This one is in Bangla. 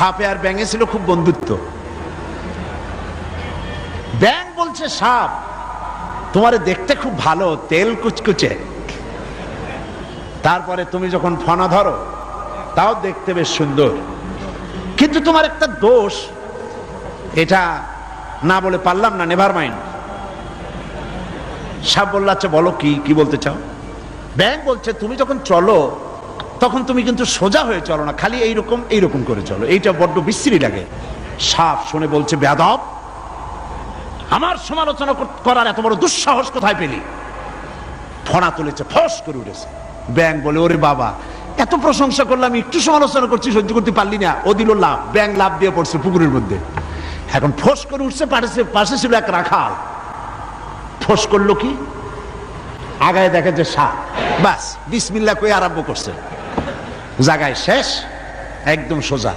সাপে আর ব্যাঙে ছিল খুব বন্ধুত্ব। ব্যাং বলছে, সাপ, তোমারে দেখতে খুব ভালো, তেল কুচকুচে। তারপরে তুমি যখন ফনা ধরো, তাও দেখতে বেশ সুন্দর। কিন্তু তোমার একটা দোষ, এটা না বলে পারলাম না নেভার মাইন্ড সাপ বলল আচ্ছা বলো কি কি বলতে চাও? ব্যাং বলছে, তুমি যখন চলো তখন তুমি কিন্তু সোজা হয়ে চলো না, খালি এইরকম এইরকম করে চলো। এইটা বড্ড বিশ্রী লাগে। সাপ শুনে বলছে বেদব আমার সমালোচনা করার এত বড় দুঃসাহস কোথায় পেলি? ফনা তুলেছে, ফস করে উঠেছে। ব্যাং বলে, ওরে বাবা, এত প্রশংসা করলাম, একটু সমালোচনা করছি, সহ্য করতে পারলি না। ও দিল লাভ ব্যাং লাভ দিয়ে পড়ছে পুকুরের মধ্যে। এখন ফোস করে উঠছে, পাশে পাশে ছিল এক রাখাল। ফোস করল কি? আগায় দেখে যে সাপ। বাস বিসমিল্লা কই আরম্ভ করছে। জায়গায় শেষ একদম সোজা।